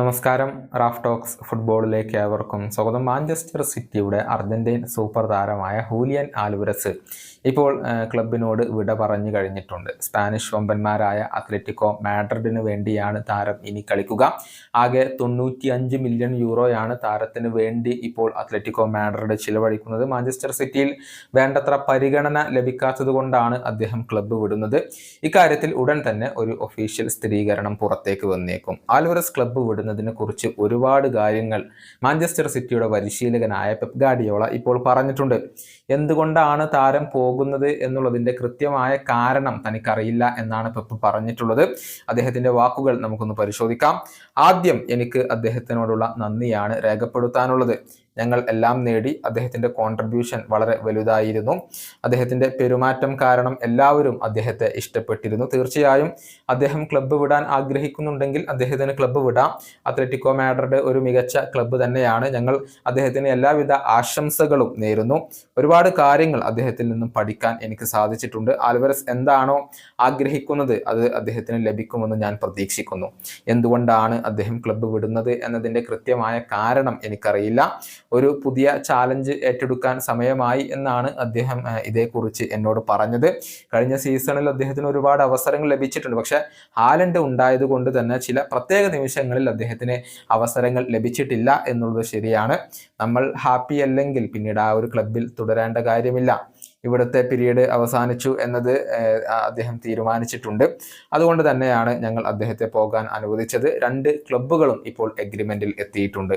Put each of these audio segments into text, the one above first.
നമസ്കാരം. Raf talks ഫുട്ബോളിലേക്ക് ഏവർക്കും സ്വാഗതം. മാഞ്ചസ്റ്റർ സിറ്റിയുടെ അർജന്റീൻ സൂപ്പർ താരമായ ഹൂലിയൻ ആൽവറസ് ഇപ്പോൾ ക്ലബിനോട് വിട പറഞ്ഞു കഴിഞ്ഞിട്ടുണ്ട്. സ്പാനിഷ് വമ്പന്മാരായ അത്ലറ്റിക്കോ മാഡ്രിഡിന് വേണ്ടിയാണ് താരം ഇനി കളിക്കുക. ആകെ തൊണ്ണൂറ്റി അഞ്ച് മില്യൺ യൂറോയാണ് താരത്തിന് വേണ്ടി ഇപ്പോൾ അത്ലറ്റിക്കോ മാഡ്രിഡ് ചിലവഴിക്കുന്നത്. മാഞ്ചസ്റ്റർ സിറ്റിയിൽ വേണ്ടത്ര പരിഗണന ലഭിക്കാത്തത് കൊണ്ടാണ് അദ്ദേഹം ക്ലബ്ബ് വിടുന്നത്. ഇക്കാര്യത്തിൽ ഉടൻ തന്നെ ഒരു ഒഫീഷ്യൽ സ്ഥിരീകരണം പുറത്തേക്ക് വന്നേക്കും. ആൽവറസ് ക്ലബ്ബ് വിടുന്നതിനെ കുറിച്ച് ഒരുപാട് കാര്യങ്ങൾ മാഞ്ചസ്റ്റർ സിറ്റിയുടെ പരിശീലകനായ പെപ് ഗാഡിയോള ഇപ്പോൾ പറഞ്ഞിട്ടുണ്ട്. എന്തുകൊണ്ടാണ് താരം പോകുന്നത് എന്നുള്ളതിന്റെ കൃത്യമായ കാരണം തനിക്കറിയില്ല എന്നാണ് പെപ്പ് പറഞ്ഞിട്ടുള്ളത്. അദ്ദേഹത്തിന്റെ വാക്കുകൾ നമുക്കൊന്ന് പരിശോധിക്കാം. ആദ്യം എനിക്ക് അദ്ദേഹത്തിനോടുള്ള നന്ദിയാണ് രേഖപ്പെടുത്താനുള്ളത്. ഞങ്ങൾ എല്ലാം നേടി അദ്ദേഹത്തിന്റെ കോൺട്രിബ്യൂഷൻ വളരെ വലുതായിരുന്നു. അദ്ദേഹത്തിന്റെ പെരുമാറ്റം കാരണം എല്ലാവരും അദ്ദേഹത്തെ ഇഷ്ടപ്പെട്ടിരുന്നു. തീർച്ചയായും അദ്ദേഹം ക്ലബ്ബ് വിടാൻ ആഗ്രഹിക്കുന്നുണ്ടെങ്കിൽ അദ്ദേഹത്തിന് ക്ലബ്ബ് വിടാം. അത്ലറ്റിക്കോ മാഡ്രിഡ് ഒരു മികച്ച ക്ലബ്ബ് തന്നെയാണ്. ഞങ്ങൾ അദ്ദേഹത്തിന് എല്ലാവിധ ആശംസകളും നേരുന്നു. ഒരുപാട് കാര്യങ്ങൾ അദ്ദേഹത്തിൽ നിന്നും പഠിക്കാൻ എനിക്ക് സാധിച്ചിട്ടുണ്ട്. ആൽവരസ് എന്താണോ ആഗ്രഹിക്കുന്നത് അത് അദ്ദേഹത്തിന് ലഭിക്കുമെന്ന് ഞാൻ പ്രതീക്ഷിക്കുന്നു. എന്തുകൊണ്ടാണ് അദ്ദേഹം ക്ലബ്ബ് വിടുന്നത് എന്നതിന്റെ കൃത്യമായ കാരണം എനിക്കറിയില്ല. ഒരു പുതിയ ചാലഞ്ച് ഏറ്റെടുക്കാൻ സമയമായി എന്നാണ് അദ്ദേഹം ഇതേക്കുറിച്ച് എന്നോട് പറഞ്ഞത്. കഴിഞ്ഞ സീസണിൽ അദ്ദേഹത്തിന് ഒരുപാട് അവസരങ്ങൾ ലഭിച്ചിട്ടുണ്ട്. പക്ഷെ ഹാലൻഡ് ഉണ്ടായത് കൊണ്ട് തന്നെ ചില പ്രത്യേക നിമിഷങ്ങളിൽ അദ്ദേഹത്തിന് അവസരങ്ങൾ ലഭിച്ചിട്ടില്ല എന്നുള്ളത് ശരിയാണ്. നമ്മൾ ഹാപ്പി അല്ലെങ്കിൽ പിന്നീട് ആ ഒരു ക്ലബിൽ തുടരേണ്ട കാര്യമില്ല. ഇവിടുത്തെ പിരീഡ് അവസാനിച്ചു എന്നത് അദ്ദേഹം തീരുമാനിച്ചിട്ടുണ്ട്. അതുകൊണ്ട് തന്നെയാണ് ഞങ്ങൾ അദ്ദേഹത്തെ പോകാൻ അനുവദിച്ചത്. രണ്ട് ക്ലബ്ബുകളും ഇപ്പോൾ എഗ്രിമെന്റിൽ എത്തിയിട്ടുണ്ട്.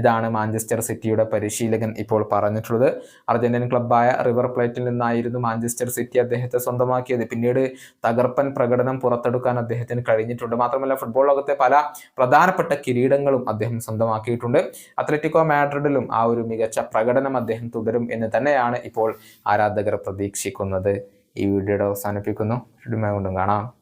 ഇതാണ് മാഞ്ചസ്റ്റർ സിറ്റിയുടെ പരിശീലകൻ ഇപ്പോൾ പറഞ്ഞിട്ടുള്ളത്. അർജന്റീൻ ക്ലബ്ബായ റിവർ പ്ലേറ്റിൽ നിന്നായിരുന്നു മാഞ്ചസ്റ്റർ സിറ്റി അദ്ദേഹത്തെ സ്വന്തമാക്കിയത്. പിന്നീട് തകർപ്പൻ പ്രകടനം പുറത്തെടുക്കാൻ അദ്ദേഹത്തിന് കഴിഞ്ഞിട്ടുണ്ട്. മാത്രമല്ല ഫുട്ബോൾ ലോകത്തെ പല പ്രധാനപ്പെട്ട കിരീടങ്ങളും അദ്ദേഹം സ്വന്തമാക്കിയിട്ടുണ്ട്. അത്ലറ്റിക്കോ മാഡ്രിഡിലും ആ ഒരു മികച്ച പ്രകടനം അദ്ദേഹം തുടരും എന്ന് തന്നെയാണ് ഇപ്പോൾ ആരാധകർ പ്രതീക്ഷിക്കുന്നത് ഈ വീഡിയോയുടെ അവസാനിപ്പിക്കുന്നു. വീണ്ടും കാണാം.